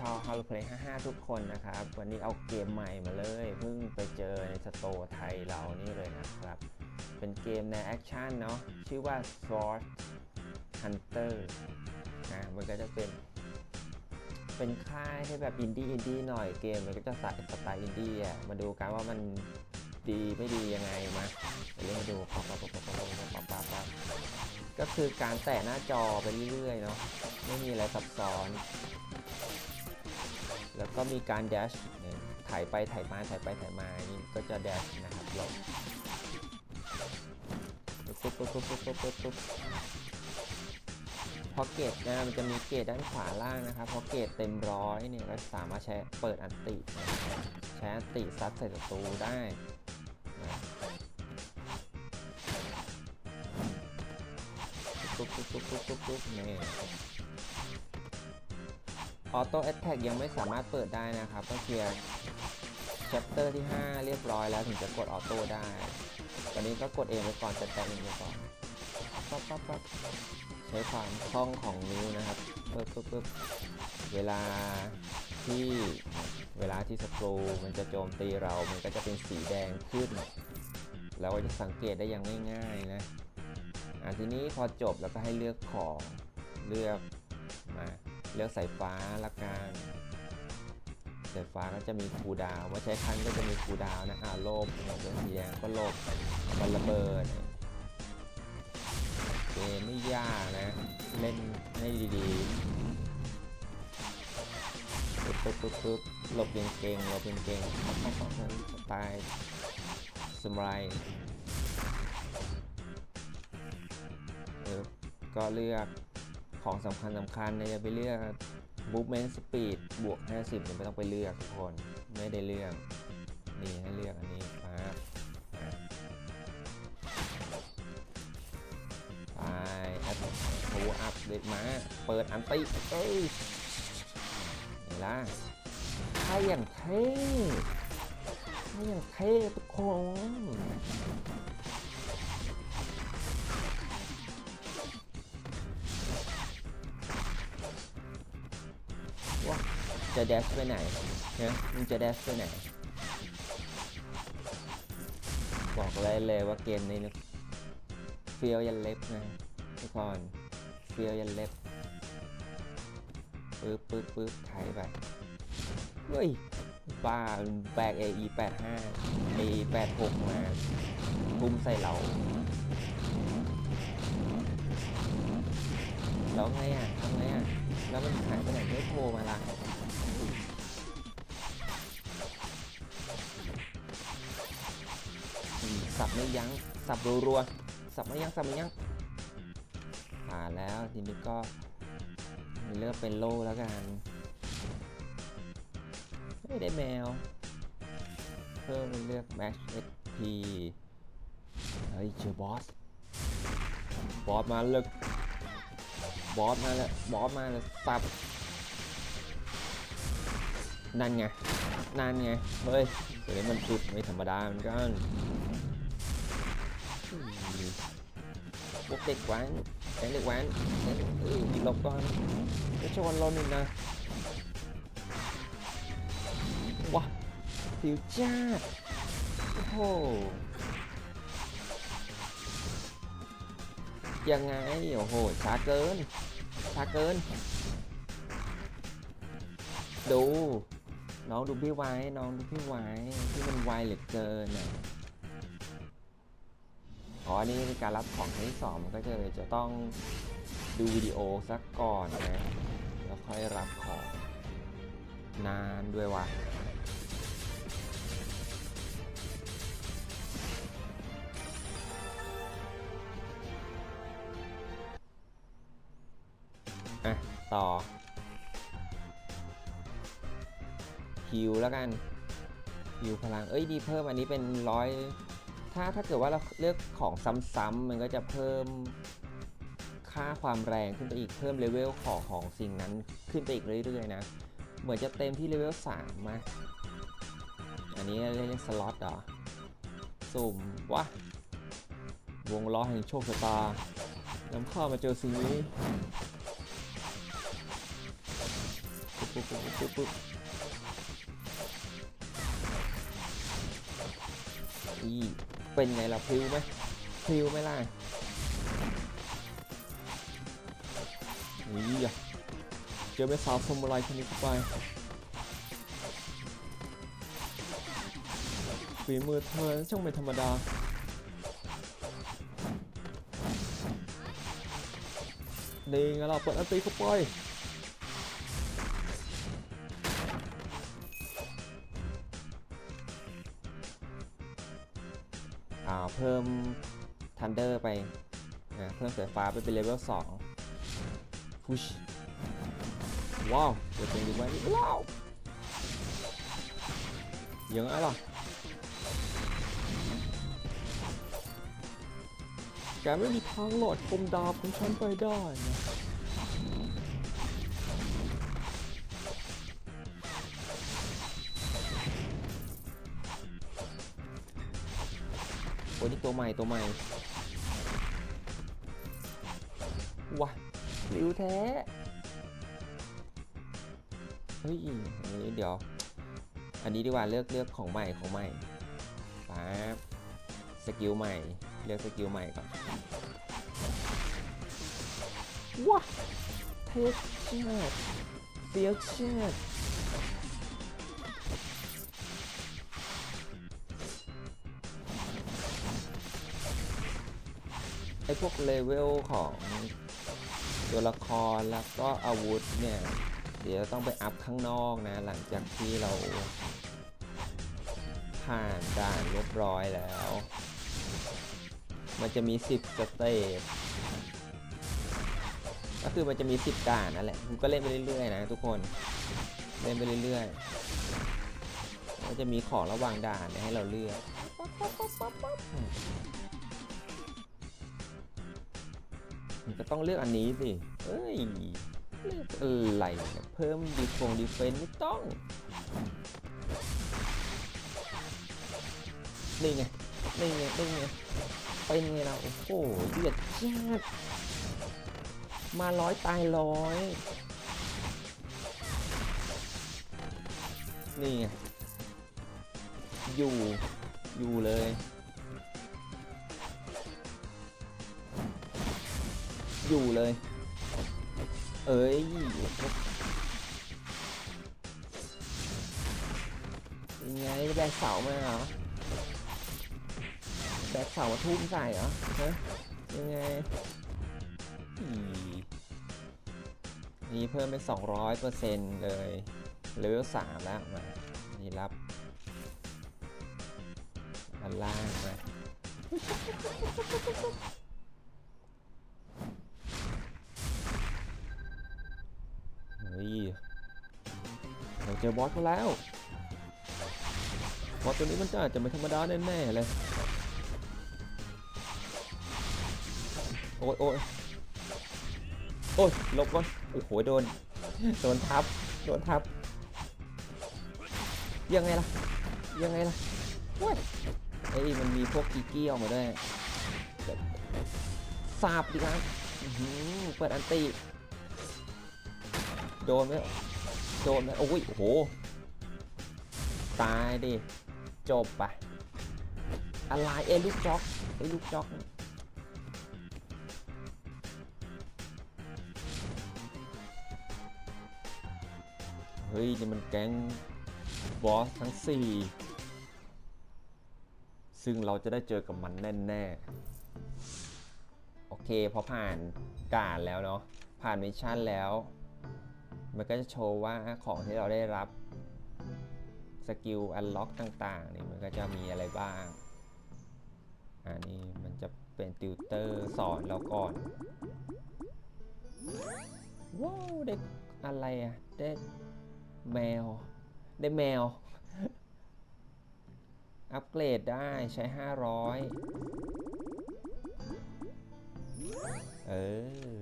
ชาว Hello Play 55 ทุกคนนะครับ วันนี้เอาเกมใหม่มาเลย เพิ่งไปเจอในสตร์ไทยเรานี่เลยนะครับ เป็นเกมในแอคชั่นเนาะ ชื่อว่า Sword Hunter อ่ามันก็จะเป็น เป็นค่ายที่แบบอินดี้อินดี้หน่อยเกม มันก็จะสาสไตล์อินดี้อะ มาดูกันว่ามันดีไม่ดียังไงมาเรื่องดูปั๊ปั๊ปั๊ปั๊ปั๊ปั๊ปั๊ก็คือการแตะหน้าจอไปเรื่อยๆเนาะ ไม่มีอะไรซับซ้อน แล้วก็มีการแดชถ่ายไปถ่ายมาถ่ายไปถ่ายมานี่ก็จะแดชนะครับลงปุ๊บปุ๊บปุ๊บปุ๊บปุ๊บปุ๊บปุ๊บพอเกตนะมันจะมีเกตด้านขวาล่างนะครับพอเกตเต็มร้อยเนี่ยก็สามารถใช้เปิดอันติใช้อันติซัดใส่ศัตรูได้ปุ๊บปุ๊บปุ๊บปุ๊บปุ๊บปุ๊บนี่ ออโต้แอ t แทกยังไม่สามารถเปิดได้นะครับ ต้องเคลียร์แชปเตอร์ที่ 5 เรียบร้อยแล้วถึงจะกดออโต้ได้ ตอนนี้ก็กดเองไปก่อนจัดการเองไปก่อนปั๊บปั๊บปั๊บใช้ความคล่องของนิ้วนะครับปึ๊บปึ๊บปึ๊บเวลาที่เวลาที่ศัตรูมันจะโจมตีเรา มันก็จะเป็นสีแดงขึ้นเราก็จะสังเกตได้อย่างง่ายๆนะอะทีนี้พอจบแล้วก็ให้เลือกของเลือกมา เลือกสายฟ้าละกันสายฟ้าก็จะมีคูดาวว่าใช้คันก็จะมีคูดาวน์นะอ่าโลบเนี่ยเป็นสีแดงก็โลบมันระเบิดเกมไม่ยากนะ เล่นให้ดีๆปึ๊บปึ๊บปึ๊บปึ๊บหลบเก่งๆหลบเก่งๆปั๊บปั๊บปั๊บนั้นสไตล์สมไรเออก็เลือก ของสำคัญสำคัญเนี่ยจะไปเลือก movement speed บวก 50เนี่ยไม่ต้องไปเลือกทุกคนไม่ได้เลือกนี่ให้เลือกอันนี้ปั๊บไปอด power up เด็กมาเปิดอันติเอ้ยนี่ล่ะถ้าอย่างเท่ถ้าอย่างเท่ทุกคน จะแดชไปไหนนะมึงจะแดชไปไหน บอกเลยเลยว่าเกมนี้นะเฟียวยันเล็บนะทุกคนเฟียวยันเล็บปึ๊บปึ๊บปึ๊บไถไปเฮ้ยบ้าแบก AE 85 AE 86มาทุ่มใส่เราแล้วไงอะทำไงอะ แล้วมันหายไปไหนไม่โทรมาละ สับไม่ยั้งสับรัวๆสับไม่ยั้งสับไม่ยั้งผ่านแล้วทีนี้ก็เลือกเป็นโลแล้วกันไม่ได้แมว เพิ่มเลือก Max SP เฮ้ยเจอบอส บอสมาเลือกบอสมาแล้วบอสมาแล้วสับ นั่นไง นั่นไง เฮ้ยเดี๋ยวนี้มันสุดไม่ธรรมดาเหมือนกัน พวกเด็กแว้นแก๊งเด็กแว้นเอ้ยหลบก่อนไม่ชนเราหนึ่งนะว้าผิวจ้าโอ้โหยังไง โอ้โหช้าเกินช้าเกิน ดู น้องดูพี่ไว้ น้องดูพี่ไว้ ที่มันไวเหลือเกินน่ะ ขออันนี้ในการรับของครั้งที่สองมันก็จะจะต้องดูวิดีโอสักก่อนนะแล้วค่อยรับของนานด้วยว่ะอะ ต่อฮิวแล้วกันฮิวพลัง เอ้ย ดีเพิ่มอันนี้เป็นร้อย ถ้าถ้าเกิดว่าเราเลือกของซ้ำๆมันก็จะเพิ่มค่าความแรงขึ้นไปอีกเพิ่มเลเวลของของสิ่งนั้นขึ้นไปอีกเรื่อยๆนะเหมือนจะเต็มที่เลเวล3มาอันนี้เล่นสล็อตเหรอสุ่มวะวงล้อแห่งโชคชะตานำข้ามาเจอสิ่งนี้ปุ๊บปุ๊บปุ๊บปุ๊บอี เป็นไงล่ะพิวไหมพิวไหมล่ะนี่อะเจอแม่สาวซามูไรคนนี้ไปฝีมือเธอช่างไม่ธรรมดานี่ไงเราเปิดอันตีเข้าไป เพิ่มทันเดอร์ไปนะเพิ่มสายฟ้าไปเป็นเลเวล2พุชว้าวเปิดเพลงดีไว้ว้าวยังไงล่ะแกไม่มีทางหลอดคมดาบของฉันไปได้นะ โอ้ยนี่ตัวใหม่ตัวใหม่ว้าริวแท้ เฮ้ยอันนี้เดี๋ยว อันนี้ดีกว่าเลือกเลือกของใหม่ของใหม่ป๊าบสกิลใหม่ เลือกสกิลใหม่ก่อนว้าเทสเชดเฟียเชดไอ้พวกเลเวลของตัวละครแล้วก็อาวุธเนี่ย เดี๋ยวต้องไปอัพข้างนอกนะ หลังจากที่เรา ผ่านด่านเรียบร้อยแล้ว มันจะมี 10 สเตจก็คือมันจะมี 10 ด่านนั่นแหละคุณก็เล่นไปเรื่อยๆนะทุกคน เล่นไปเรื่อยๆมันจะมีของระหว่างด่านให้เราเลือก ก็ต้องเลือกอันนี้สิเอ้ยเลือกอะไรเพิ่มดีฟงดีเฟนไม่ต้อง นี่ไง นี่ไง นี่ไง เป็นไงเราโอ้โหเดือดจัดมาร้อยตายร้อย นี่ไง อยู่ อยู่เลย อยู่เลย เอ้ยยังไงแบกเสามาเหรอแบกเสามาทุ่มใส่เหรอฮะยังไงนี่เพิ่มเป็น200เปอร์เซ็นต์เลยเลเวล3แล้วมานี่รับอันล่างมา เจอบอสเขาแล้ว บอสตัวนี้มันจะอาจจะไม่ธรรมดาแน่ๆเลย โอ้ยโอ้ยโอ้ยลบก่อน โอ้โห โดน โดนทับ โดนทับ ยังไงล่ะ ยังไงล่ะโอ้ยเอ้มันมีพวกกีกี้ออกมาด้วยสาบดีครับเปิดอันตีโดนไหม โดนโอ้ยโห ตายดิ จบปะอะไรเอ้ลูกจ็อกไอ้ลูกจ็อกเฮ้ย นี่มันแก๊งบอสทั้ง 4 ซึ่งเราจะได้เจอกับมันแน่ ๆ โอเค พอผ่านด่านแล้วเนาะ ผ่านมิชชั่นแล้ว มันก็จะโชว์ว่าของที่เราได้รับสกิลอันล็อกต่างๆนี่มันก็จะมีอะไรบ้าง อันนี้มันจะเป็นติวเตอร์สอนเราก่อน ว้าวได้อะไรอะ ได้แมว ได้แมว อัปเกรดได้ใช้ 500 เออ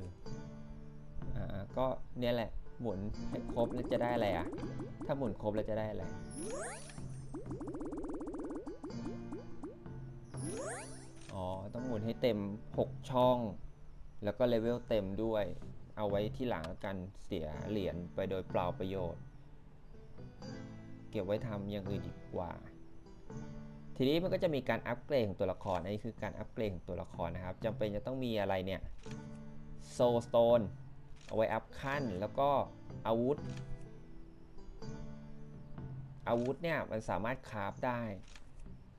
อ่า ก็เนี่ยแหละ หมุนให้ครบแล้วจะได้อะไรอะ ถ้าหมุนครบแล้วจะได้อะไร อ๋อ ต้องหมุนให้เต็ม 6 ช่อง แล้วก็เลเวลเต็มด้วย เอาไว้ที่หลังแล้วกันเสียเหรียญไปโดยเปล่าประโยชน์ เก็บไว้ทำอย่างอื่นดีกว่า ทีนี้มันก็จะมีการอัปเกรดของตัวละคร อันนี้คือการอัปเกรดของตัวละครนะครับจำเป็นจะต้องมีอะไรเนี่ยโซสโตน เอาไว้อัพขั้นแล้วก็อาวุธ อาวุธเนี่ยมันสามารถคราฟได้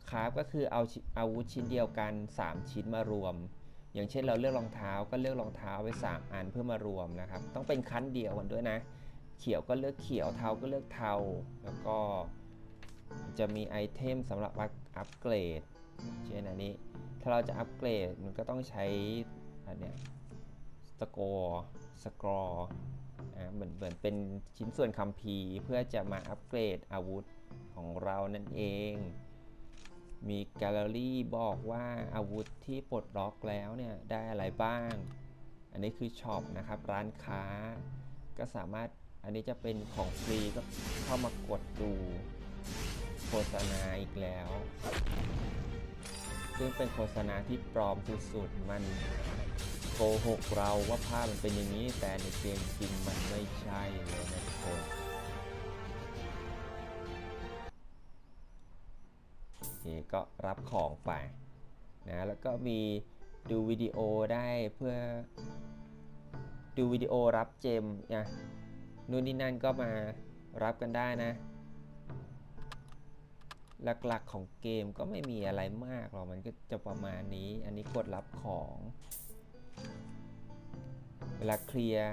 คราฟก็คือเอาชิอาวุธชิ้นเดียวกัน 3 ชิ้นมารวม อย่างเช่นเราเลือกรองเท้าก็เลือกรองเท้าไว้ 3 อันเพื่อมารวมนะครับ ต้องเป็นคันเดียวกันด้วยนะ เขียวก็เลือกเขียวเทาก็เลือกเทาแล้วก็จะมีไอเทมสำหรับอัปเกรดเช่นอันนี้ ถ้าเราจะอัปเกรดมันก็ต้องใช้อันเนี้ยสกอร์ สกอร์เหมือนเหมือนเป็นชิ้นส่วนคัมภีร์เพื่อจะมาอัปเกรดอาวุธของเรานั่นเอง มีแกลเลอรี่บอกว่าอาวุธที่ปลดล็อกแล้วเนี่ยได้อะไรบ้าง อันนี้คือช็อปนะครับร้านค้า ก็สามารถอันนี้จะเป็นของฟรีก็เข้ามากดดูโฆษณาอีกแล้ว ซึ่งเป็นโฆษณาที่ปลอมสุดๆมัน กหกเราว่าภาพมันเป็นอย่างนี้ แต่ในเกมจริงมันไม่ใช่เลยนะทุกคนโอเคก็รับของไปนะแล้วก็มีดูวิดีโอได้เพื่อดูวิดีโอรับเจมนะนู่นนี่นั่นก็มารับกันได้นะ หลักๆของเกมก็ไม่มีอะไรมากหรอกมันก็จะประมาณนี้ อันนี้กดรับของ เวลาเคลียร์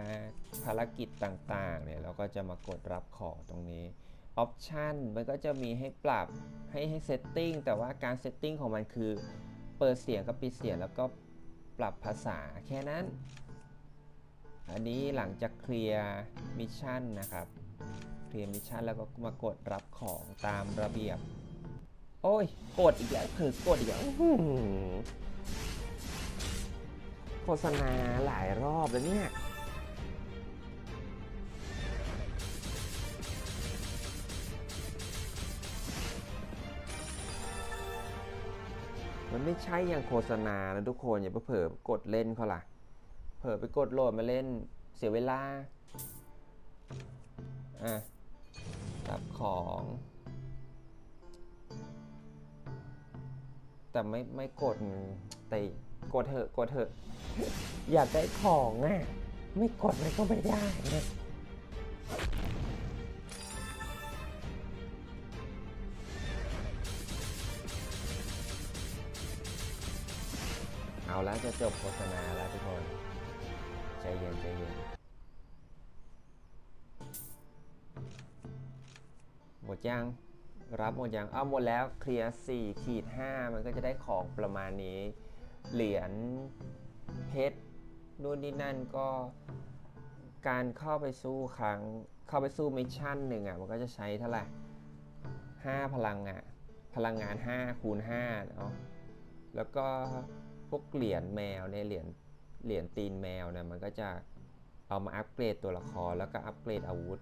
ภารกิจต่างๆเนี่ยเราก็จะมากดรับของตรงนี้ออปชันมันก็จะมีให้ปรับให้ให้เซตติ้งแต่ว่าการเซตติ้งของมันคือ เปิดเสียงกับปิดเสียงแล้วก็ปรับภาษาแค่นั้น อันนี้หลังจากเคลียร์มิชชั่นนะครับเคลียร์มิชชั่นแล้วก็มากดรับของตามระเบียบ โอ้ย กดอีกแล้วเผลอกดอีกแล้ว โฆษณาหลายรอบแล้วเนี่ยมันไม่ใช่อย่างโฆษณานะทุกคนอย่าไปเผลอกดเล่นเขาล่ะ เผลอไปกดโหลดมาเล่นเสียเวลา อะรับของ แต่ไม่ไม่กดแต่ กดเถอะกดเถอะ อยากได้ของอะ ไม่กดมันก็ไม่ได้นะเอาแล้วจะจบโฆษณาแล้วทุกคน ใจเย็นใจเย็นหมดยังรับหมดยังอ้าวหมดแล้วเคลียร์4ขีด5มันก็จะได้ของประมาณนี้ เหรียญเพชรนู่นนี่นั่นก็การเข้าไปสู้ครั้งเข้าไปสู้มิชชั่นหนึ่งอะมันก็จะใช้เท่าไหร่5พลังอะพลังงาน5คูณ5เนาะแล้วก็พวกเหรียญแมวเนี่ยเหรียญเหรียญตีนแมวเนี่ยมันก็จะเอามาอัปเกรดตัวละครแล้วก็อัปเกรดอาวุธ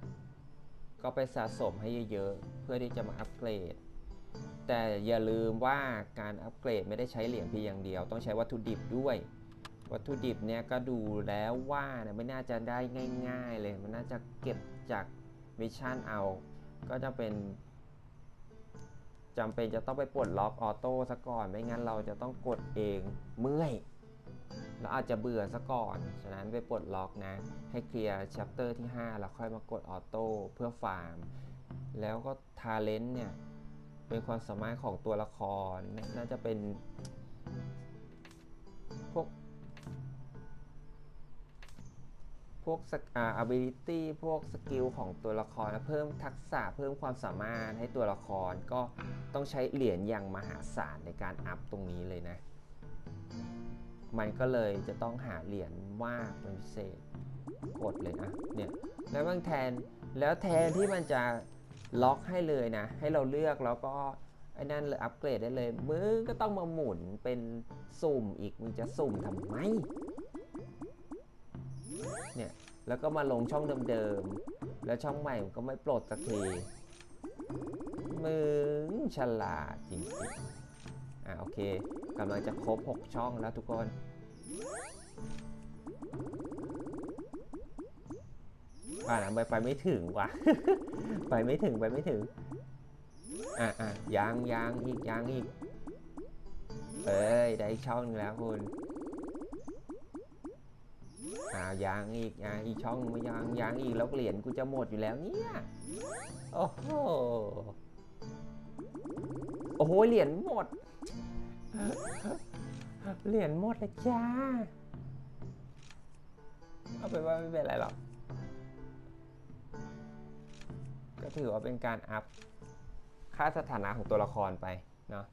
ก็ไปสะสมให้เยอะๆเพื่อที่จะมาอัปเกรด แต่อย่าลืมว่าการอัปเกรดไม่ได้ใช้เหรียญเพียงอย่างเดียว ต้องใช้วัตถุดิบด้วย วัตถุดิบเนี่ยก็ดูแล้วว่าไม่น่าจะได้ง่าย ๆ เลย มันน่าจะเก็บจากมิชชั่นเอา ก็จะเป็นจำเป็นจะต้องไปปลดล็อกออโต้ซะก่อน ไม่งั้นเราจะต้องกดเองเมื่อยแล้วอาจจะเบื่อซะก่อน ฉะนั้นไปปลดล็อกนะ ให้เคลียร์ chapter ที่ 5 แล้วค่อยมากดออโต้เพื่อฟาร์ม แล้วก็ทาเลนต์เนี่ย เป็นความสามารถของตัวละคร น่าจะเป็น พวก พวกอ่า ability พวกสกิลของตัวละครเพิ่มทักษะเพิ่มความสามารถให้ตัวละครก็ต้องใช้เหรียญอย่างมหาศาลในการอัพตรงนี้เลยนะ มันก็เลยจะต้องหาเหรียญมากเป็นพิเศษกดเลยนะเนี่ยแล้วบางแทนแล้วแทนที่มันจะ ล็อกให้เลยนะ ให้เราเลือกแล้วก็ไอ้นั่นเลยอัปเกรดได้เลย มึงก็ต้องมาหมุนเป็นสุ่มอีก มึงจะสุ่มทำไม เนี่ย แล้วก็มาลงช่องเดิมๆ แล้วช่องใหม่ก็ไม่ปลดสักที มึงฉลาดจริงๆ อะโอเคกำลังจะครบ 6 ช่องแล้วทุกคน อ่าไปไปไม่ถึงว่ะ ไปไม่ถึงไปไม่ถึง อะอะยังยังอีกยังอีก เอ้ย ได้ช่องแล้วคุณอ่ายังอีกยังอีกช่องไม่ยังยังอีกแล้วเหรียญกูจะหมดอยู่แล้วเนี่ย โอ้โห โอ้โห เหรียญหมด เหรียญหมดเลยจ้า เอาไปว่าไม่เป็นไรหรอก ถือว่าเป็นการอัพค่าสถานะของตัวละครไปเนาะ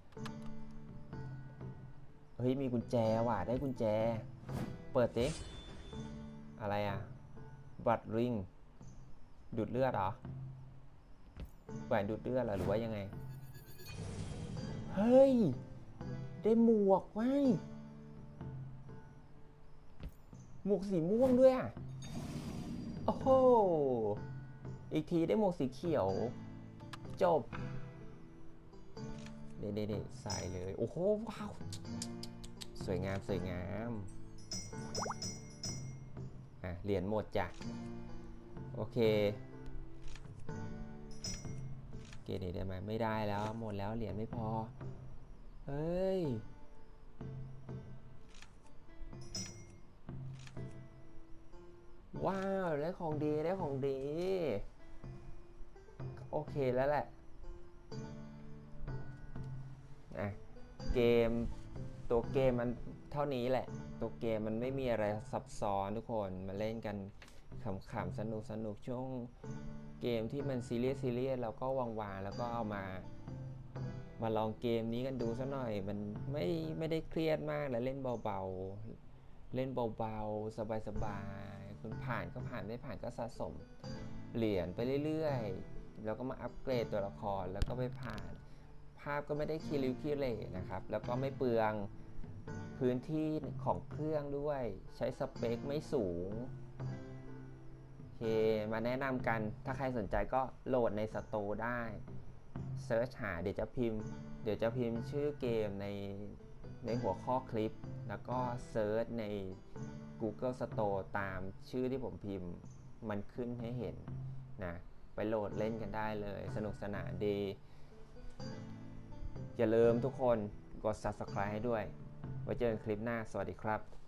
เฮ้ยมีกุญแจว่ะได้กุญแจ เปิดสิอะไรอะบัตรริงดูดเลือดเหรอแหวนดูดเลือดเหรอหรือว่ายังไง เฮ้ย ได้หมวกไว้หมวกสีม่วงด้วยอะ โอ้โห อีกทีได้หมวกสีเขียว จบเด็ดๆใส่เลย โอ้โห ว้าว สวยงาม สวยงาม อะ เหรียญหมดจ้ะ โอเคเกรดได้ไหมไม่ได้แล้ว หมดแล้วเหรียญไม่พอ เฮ้ยว้าว ได้ของดี ได้ของดี โอเคแล้วแหละอะเกมตัวเกมมันเท่านี้แหละ ตัวเกมมันไม่มีอะไรซับซ้อนทุกคนมาเล่นกันขำๆสนุกสนุกๆช่วงเกมที่มันซีเรียสซีเรียสเราก็วางๆแล้วก็เอามา มาลองเกมนี้กันดูสักหน่อย มันไม่ไม่ได้เครียดมากและเล่นเบาๆ เล่นเบาๆ สบายๆ คุณผ่านก็ผ่านไม่ผ่านก็สะสมเหรียญไปเรื่อยๆ แล้วก็มาอัปเกรดตัวละครแล้วก็ไปผ่าน ภาพก็ไม่ได้คีริวคีเรนะครับ แล้วก็ไม่เปลืองพื้นที่ของเครื่องด้วย ใช้สเปคไม่สูงโอเคมาแนะนำกันถ้าใครสนใจก็โหลดในสตร์ได้เซิร์ชหาเดี๋ยวจะพิมพ์ เดี๋ยวจะพิมพ์ชื่อเกมในในหัวข้อคลิป แล้วก็เซิร์ชใน Google Store ตามชื่อที่ผมพิมพ์ มันขึ้นให้เห็นนะ โหลดเล่นกันได้เลย สนุกสนานดี อย่าลืมทุกคนกด subscribe ให้ด้วย ไว้เจอกันคลิปหน้า สวัสดีครับ